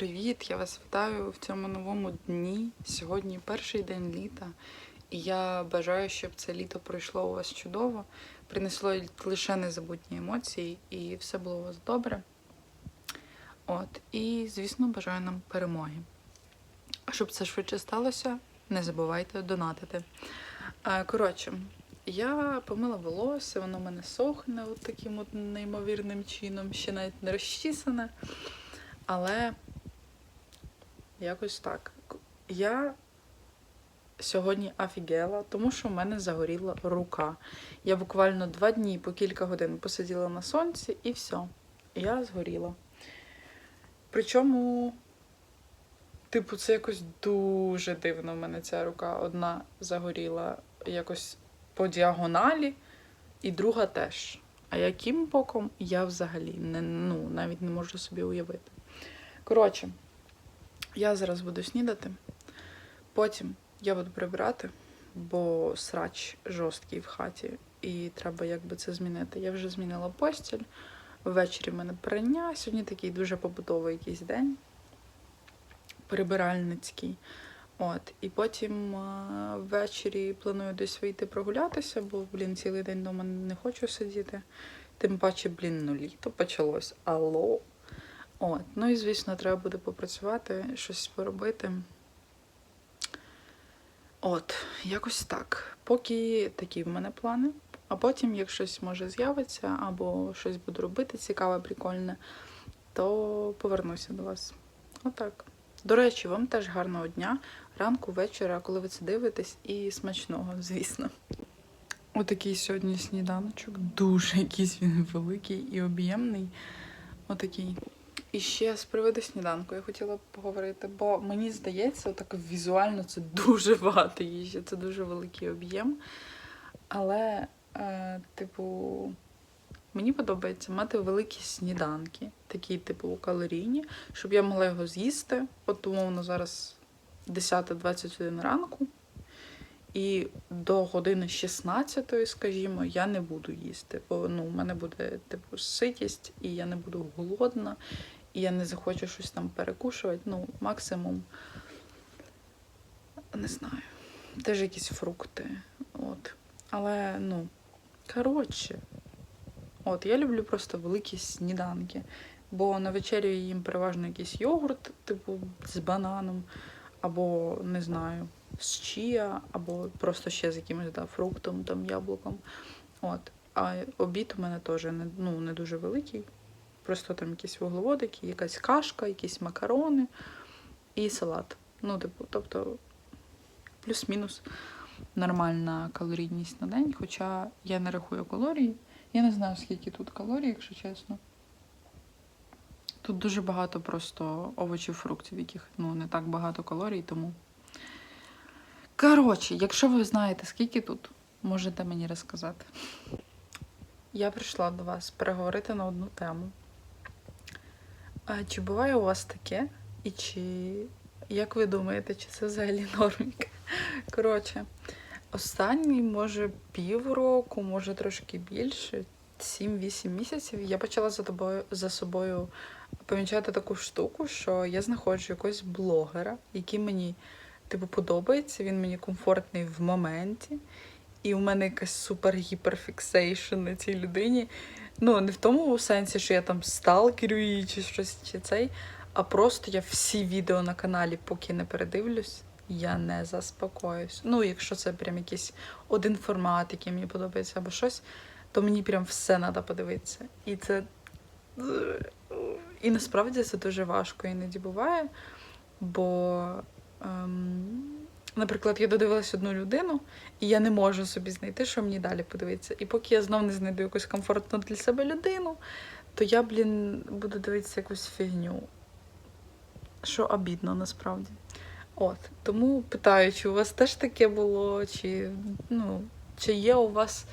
привіт! Я вас вітаю в цьому новому дні. Сьогодні перший день літа, і я бажаю, щоб це літо пройшло у вас чудово, принесло лише незабутні емоції, і все було у вас добре. От, і, звісно, бажаю нам перемоги. А щоб це швидше сталося, не забувайте донатити. Е, Коротше, я помила волосся, воно в мене сохне от таким от неймовірним чином, ще навіть не розчісане. Але якось так. Я сьогодні офігела, тому що в мене загоріла рука. Я буквально два дні по кілька годин посиділа на сонці і все. Я згоріла. Причому, типу, це якось дуже дивно в мене ця рука. Одна загоріла якось по діагоналі, і друга теж. А яким боком я взагалі не, ну, навіть не можу собі уявити. Коротше, я зараз буду снідати, потім я буду прибирати, бо срач жорсткий в хаті, і треба якби це змінити. Я вже змінила постіль. Ввечері в мене прання. Сьогодні такий дуже побутовий якийсь день, прибиральницький. От, і потім а, ввечері планую десь вийти прогулятися, бо, блін, цілий день вдома не хочу сидіти. Тим паче, блін, ну літо почалось. Алло. От, ну і звісно, треба буде попрацювати, щось поробити. От, якось так. Поки такі в мене плани. А потім, як щось може з'явиться, або щось буду робити цікаве, прикольне, то повернуся до вас. Отак. До речі, вам теж гарного дня, ранку, вечора, коли ви це дивитесь, і смачного, звісно. Отакий сьогодні сніданочок. Дуже якийсь він великий і об'ємний. Отакий. І ще з приводу сніданку я хотіла б поговорити, бо мені здається, так візуально це дуже багато їжі, це дуже великий об'єм. Але, е, типу, мені подобається мати великі сніданки, такі, типу, калорійні, щоб я могла його з'їсти. От, умовно, зараз 10-21 ранку. І до години 16, скажімо, я не буду їсти, бо ну, у мене буде типу ситість, і я не буду голодна, і я не захочу щось там перекушувати. Ну, максимум, не знаю, теж якісь фрукти. От. Але, ну, коротше, от, я люблю просто великі сніданки. Бо на вечерю їм переважно якийсь йогурт, типу, з бананом, або не знаю з чія, або просто ще з якимось да, фруктом, там, яблуком. От. А обід у мене теж не, ну, не дуже великий. Просто там якісь вуглеводики, якась кашка, якісь макарони і салат. Ну, типу, тобто плюс-мінус нормальна калорійність на день. Хоча я не рахую калорії. Я не знаю, скільки тут калорій, якщо чесно. Тут дуже багато просто овочів, фруктів, яких ну, не так багато калорій, тому. Коротше, якщо ви знаєте, скільки тут, можете мені розказати. Я прийшла до вас переговорити на одну тему. А чи буває у вас таке? І чи, як ви думаєте, чи це взагалі нормік? Коротше, останній, може, півроку, може трошки більше, 7-8 місяців, я почала за тобою за собою помічати таку штуку, що я знаходжу якогось блогера, який мені типу, подобається, він мені комфортний в моменті. І у мене якась супер гіперфіксейшн на цій людині. Ну, не в тому сенсі, що я там сталкерю її чи щось чи цей, а просто я всі відео на каналі, поки не передивлюсь, я не заспокоюсь. Ну, якщо це прям якийсь один формат, який мені подобається, або щось, то мені прям все треба подивитися. І це. І насправді це дуже важко іноді буває, бо. Ем, наприклад, я додивилась одну людину, і я не можу собі знайти, що мені далі подивитися. І поки я знов не знайду якусь комфортну для себе людину, то я, блін, буду дивитися якусь фігню. Що обідно насправді. От. Тому питаю, чи у вас теж таке було, чи, ну, чи є у вас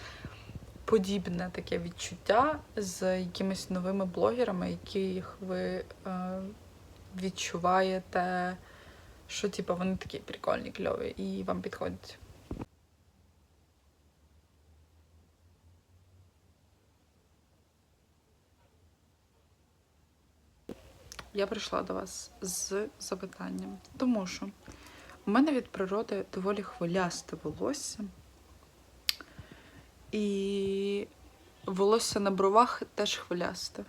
подібне таке відчуття з якимись новими блогерами, яких ви е, відчуваєте що типу, вони такі прикольні, кльові і вам підходять. я прийшла до вас з запитанням, тому що у мене від природи доволі хвилясте волосся. І волосся на бровах теж хвилясте.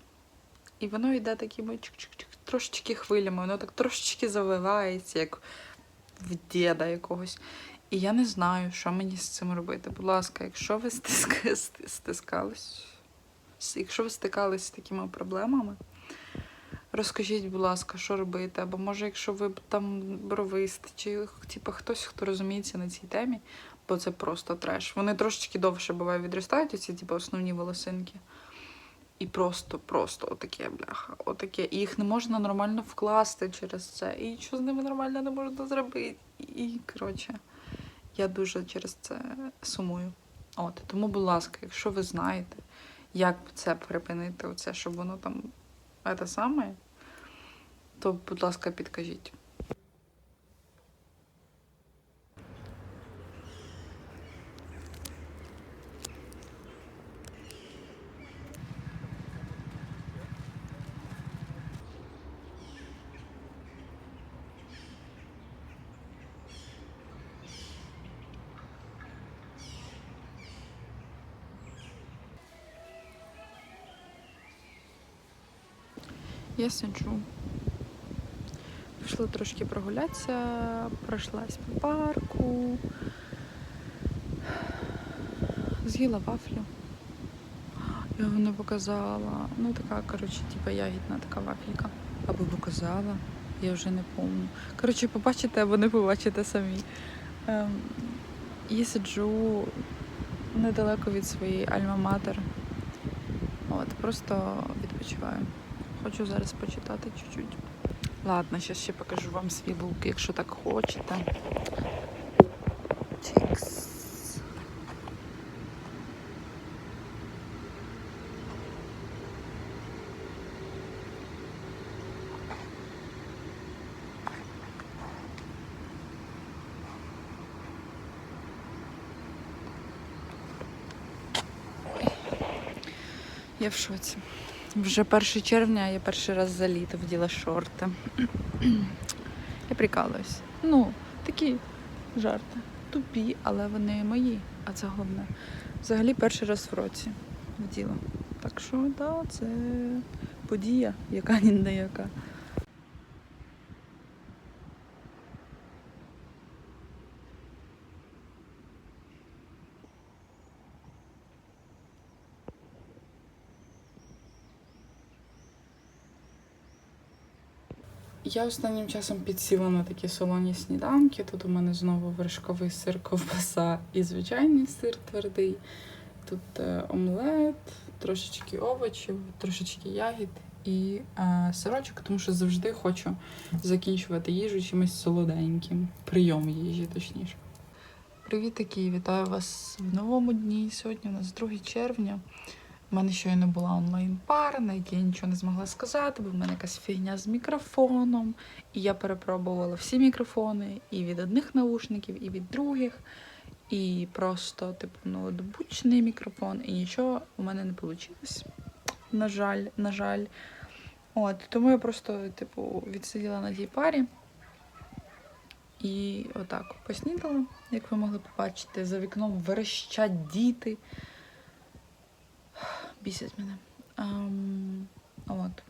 І воно йде такими чик-чик-чик, трошечки хвилями, воно так трошечки завивається, як в діда якогось. І я не знаю, що мені з цим робити. Будь ласка, якщо ви стиска... стискались, якщо ви стикались з такими проблемами, розкажіть, будь ласка, що робити. Або може, якщо ви там бровисти, чи типу, хтось, хто розуміється на цій темі, бо це просто треш. Вони трошечки довше буває відростають, ці типу, основні волосинки. І просто, просто отаке, бляха, отаке. І їх не можна нормально вкласти через це. І нічого з ними нормально не можна зробити. І, коротше, я дуже через це сумую. От, тому, будь ласка, якщо ви знаєте, як це припинити, оце, щоб воно там це саме, то, будь ласка, підкажіть. Я сиджу. Пішла трошки прогулятися, пройшлась по парку, з'їла вафлю. Я вам не показала. Ну, така, коротше, типа ягідна така вафелька. Або показала, я вже не пам'ятаю. Коротше, побачите або не побачите самі. Ем, я сиджу недалеко від своєї альма-матер. От, просто відпочиваю. Хочу зараз почитати чуть-чуть. Ладно, зараз ще покажу вам свій лук, якщо так хочете. Я в шоці. Вже 1 червня я перший раз за літо вділа шорти. Я прикалуюсь. Ну, такі жарти. Тупі, але вони мої, а це головне. Взагалі перший раз в році вділа. Так що, так, да, це подія, яка ні не яка. Я останнім часом підсіла на такі солоні сніданки. Тут у мене знову вершковий сир, ковбаса і звичайний сир твердий. Тут е, омлет, трошечки овочів, трошечки ягід і е, сирочок, тому що завжди хочу закінчувати їжу чимось солоденьким. Прийом їжі, точніше. Привіт, такі, вітаю вас в новому дні. Сьогодні у нас 2 червня. У мене щойно була онлайн-пара, на якій я нічого не змогла сказати, бо в мене якась фігня з мікрофоном. І я перепробувала всі мікрофони і від одних наушників, і від других. І просто, типу, ноутбучний мікрофон, і нічого у мене не вийшло. На жаль, на жаль. От, тому я просто, типу, відсиділа на тій парі. І отак поснідала, як ви могли побачити, за вікном верещать діти. Бісять мене. Ам, от.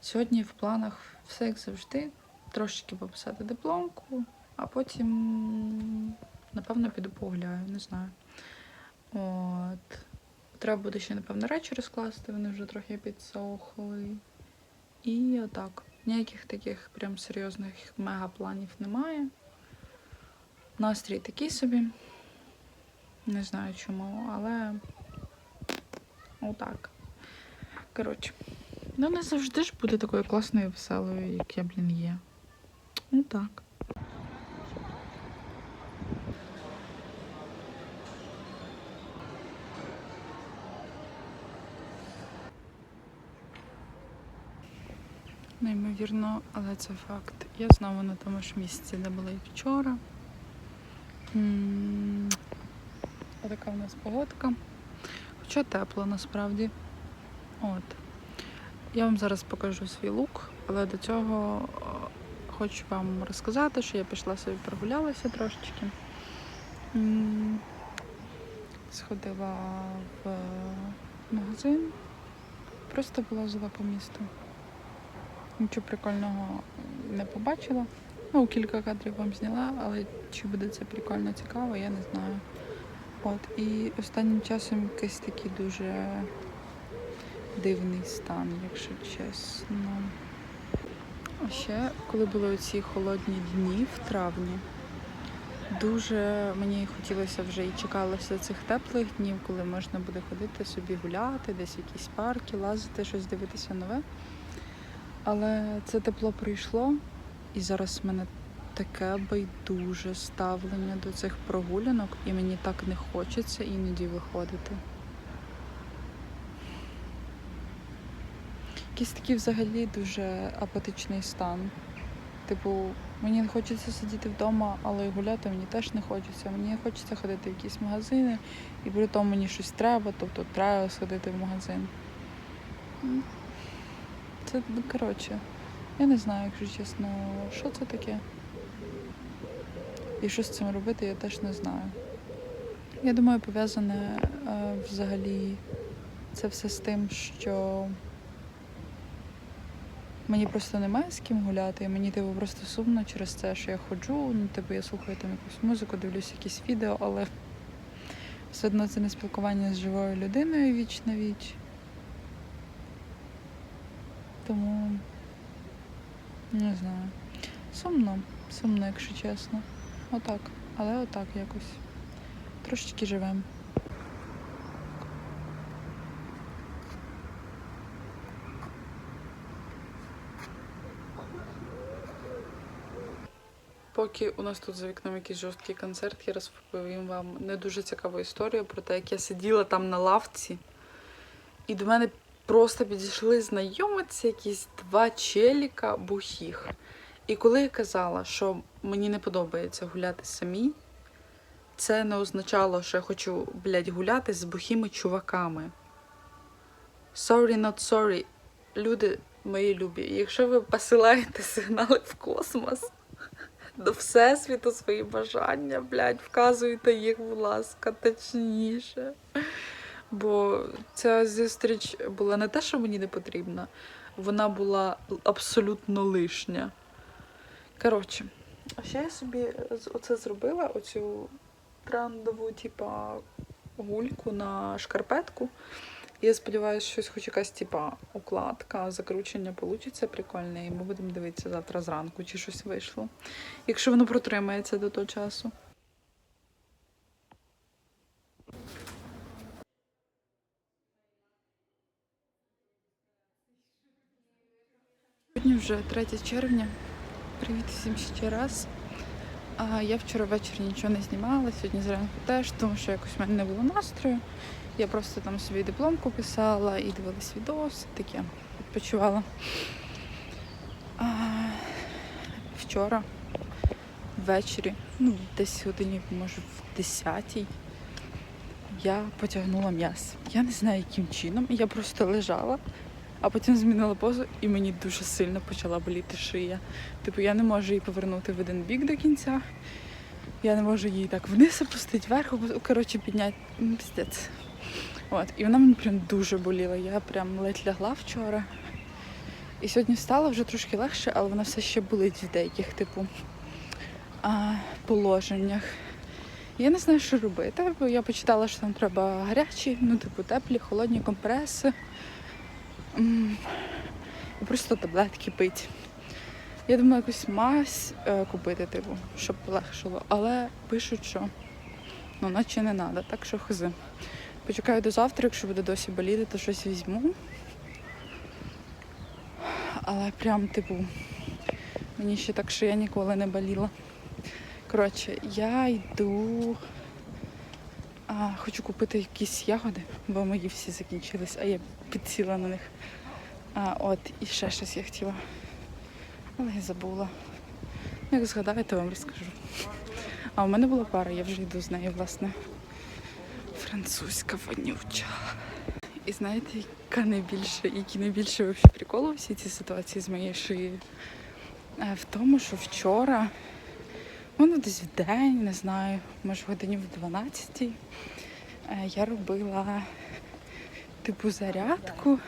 Сьогодні в планах все як завжди. Трошечки пописати дипломку, а потім, напевно, піду погуляю, не знаю. От. Треба буде ще, напевно, речі розкласти, вони вже трохи підсохли. І отак. Ніяких таких прям серйозних мега-планів немає. Настрій такий собі. Не знаю чому, але отак. Коротше. Ну, не завжди ж буде такою класною і веселою, як я, блін, є. Ну так. Неймовірно, але це факт. Я знову на тому ж місці, де була і вчора. М, Отака в нас погодка. Хоча тепло насправді. От. Я вам зараз покажу свій лук. Але до цього е, хочу вам розказати, що я пішла собі прогулялася трошечки. Сходила в магазин, просто була жила по місту. Нічого прикольного не побачила. Ну, кілька кадрів вам зняла, але чи буде це прикольно цікаво, я не знаю. От, і останнім часом якийсь такий дуже дивний стан, якщо чесно. А ще, коли були ці холодні дні в травні, дуже мені хотілося вже і чекалося цих теплих днів, коли можна буде ходити собі гуляти, десь в якісь парки, лазити, щось дивитися нове. Але це тепло прийшло, і зараз в мене таке байдуже ставлення до цих прогулянок, і мені так не хочеться іноді виходити. Якийсь такий взагалі дуже апатичний стан. Типу, мені не хочеться сидіти вдома, але гуляти мені теж не хочеться. Мені хочеться ходити в якісь магазини, і при тому мені щось треба, тобто треба сходити в магазин. Це, ну, коротше, я не знаю, якщо чесно, що це таке. І що з цим робити, я теж не знаю. Я думаю, пов'язане е, взагалі це все з тим, що мені просто немає з ким гуляти, і мені типу просто сумно через це, що я ходжу, ну типу я слухаю там якусь музику, дивлюсь якісь відео, але все одно це не спілкування з живою людиною віч на віч. Тому не знаю. Сумно, сумно, якщо чесно. Отак. Але отак якось. Трошечки живемо. Поки у нас тут за вікном якийсь жорсткий концерт, я розповім вам не дуже цікаву історію про те, як я сиділа там на лавці, і до мене просто підійшли знайомитися якісь два челіка бухих. І коли я казала, що мені не подобається гуляти самі, це не означало, що я хочу, блядь, гуляти з бухими чуваками. Sorry, not sorry. Люди мої любі, якщо ви посилаєте сигнали в космос до Всесвіту свої бажання, блядь, вказуйте їх, будь ласка, точніше. Бо ця зустріч була не те, що мені не потрібна, вона була абсолютно лишня. Коротше, а ще я собі оце зробила, оцю трендову, типа, гульку на шкарпетку. Я сподіваюся, щось хоч якась типа укладка, закручення получиться прикольне, і ми будемо дивитися завтра зранку, чи щось вийшло. Якщо воно протримається до того часу. Сьогодні вже 3 червня. Привіт всім ще раз. А я вчора ввечері нічого не знімала, сьогодні зранку теж, тому що якось в мене не було настрою. Я просто там собі дипломку писала і дивилась відос, таке відпочивала. А, вчора ввечері, ну десь годині, може, в 10-й, я потягнула м'ясо. Я не знаю, яким чином. Я просто лежала, а потім змінила позу, і мені дуже сильно почала боліти шия. Типу, я не можу її повернути в один бік до кінця. Я не можу її так вниз опустити, вверх, опу- коротше, підняти. Ну, Піздець. От. І вона мені прям дуже боліла. Я прям ледь лягла вчора. І сьогодні встала вже трошки легше, але вона все ще болить в деяких, типу, а, положеннях. Я не знаю, що робити, бо я почитала, що там треба гарячі, ну, типу, теплі, холодні компреси. І просто таблетки пити. Я думаю, якусь мазь е, купити, типу, щоб полегшило. Але пишуть, що ну, наче не треба, так що хази. Почекаю до завтра, якщо буде досі боліти, то щось візьму. Але прям, типу, мені ще так шия ніколи не боліла. Коротше, я йду. А, хочу купити якісь ягоди, бо мої всі закінчились, а я підсіла на них. А, от, і ще щось я хотіла. Але я забула. Ну, Як згадаю, то вам розкажу. А у мене була пара, я вже йду з нею, власне. Французька вонюча. І знаєте, яка найбільше, які найбільше прикол у всій цій ситуації з моєю шиєю? Е, В тому, що вчора, ну десь в день, не знаю, може годині в 12 е, я робила типу зарядку,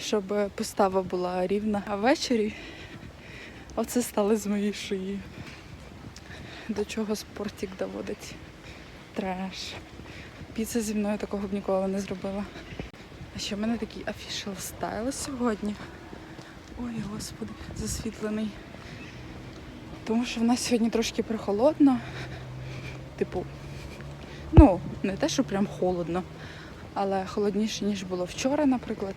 щоб постава була рівна. А ввечері оце стало з моєї шиї. До чого спортик доводить. Треш. Піца зі мною такого б ніколи не зробила. А ще в мене такий official стайл сьогодні. Ой, господи, засвітлений. Тому що в нас сьогодні трошки прохолодно. Типу, ну, не те, що прям холодно, але холодніше, ніж було вчора, наприклад.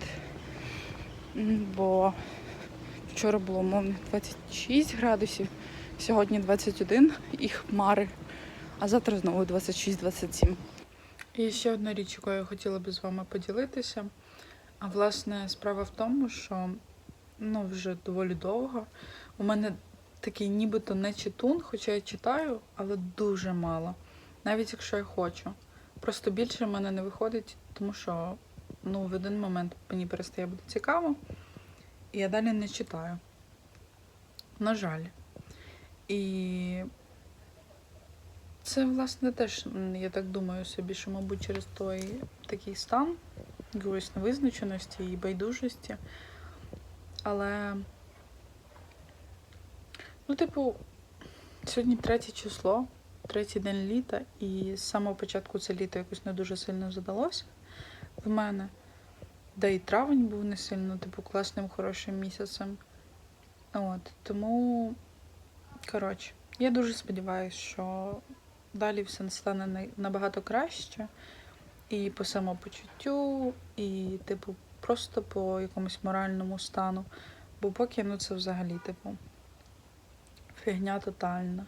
Бо вчора було умовно 26 градусів, сьогодні 21 і хмари, а завтра знову 26-27. І ще одна річ, якою я хотіла би з вами поділитися. А власне, справа в тому, що ну, вже доволі довго у мене такий нібито не читун, хоча я читаю, але дуже мало. Навіть якщо я хочу. Просто більше в мене не виходить, тому що ну, в один момент мені перестає бути цікаво, і я далі не читаю. На жаль. І це, власне, теж, я так думаю собі, що, мабуть, через той такий стан якоїсь невизначеності і байдужості. Але, ну, типу, сьогодні третє число, третій день літа, і з самого початку це літо якось не дуже сильно задалося в мене. Да і травень був не сильно, типу, класним, хорошим місяцем. От, тому, коротше, я дуже сподіваюся, що далі все стане набагато краще. І по самопочуттю, і, типу, просто по якомусь моральному стану. Бо поки ну це взагалі, типу, фігня тотальна.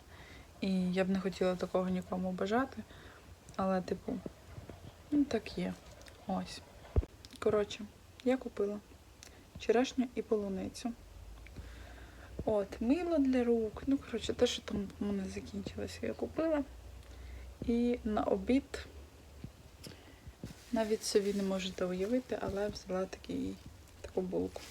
І я б не хотіла такого нікому бажати. Але, типу, ну так є. Ось. Коротше, я купила черешню і полуницю. От, мило для рук. Ну, коротше, те, що там у мене закінчилося, я купила. І на обід навіть собі не можете уявити, але взяла такий, таку булку.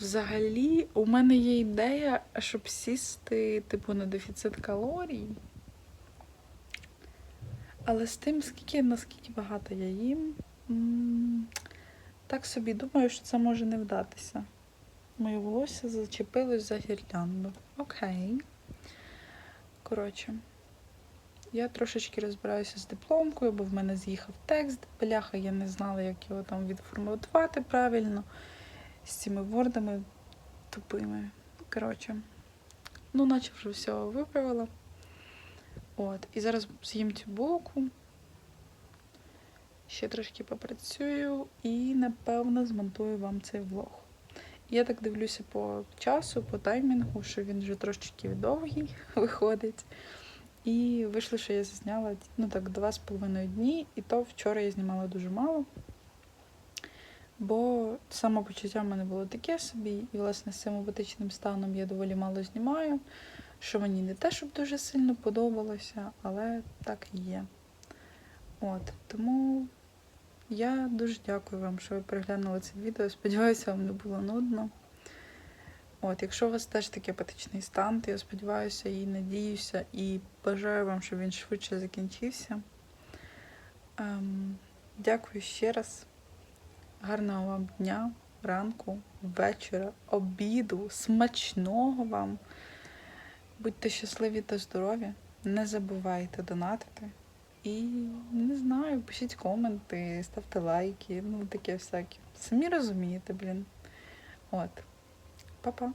Взагалі, у мене є ідея, щоб сісти, типу, на дефіцит калорій. Але з тим, скільки, наскільки багато я їм, так собі думаю, що це може не вдатися. Моє волосся зачепилось за гірлянду. Окей. Коротше, я трошечки розбираюся з дипломкою, бо в мене з'їхав текст. Бляха, я не знала, як його там відформатувати правильно з цими вордами тупими. Коротше, ну, наче вже все виправила. От, і зараз з'їм цю булку. Ще трошки попрацюю і, напевно, змонтую вам цей влог. Я так дивлюся по часу, по таймінгу, що він вже трошечки довгий виходить. І вийшло, що я зазняла ну так, два з половиною дні, і то вчора я знімала дуже мало. Бо самопочуття в мене було таке собі, і, власне, з цим епатичним станом я доволі мало знімаю, що мені не те, щоб дуже сильно подобалося, але так і є. От, тому я дуже дякую вам, що ви переглянули це відео. Сподіваюся, вам не було нудно. От, якщо у вас теж такий апатичний стан, то я сподіваюся і надіюся, і бажаю вам, щоб він швидше закінчився. Ем, дякую ще раз. Гарного вам дня, ранку, вечора, обіду, смачного вам. Будьте щасливі та здорові. Не забувайте донатити. І не знаю, пишіть коменти, ставте лайки, ну таке всяке. Самі розумієте, блін. От. Па-па.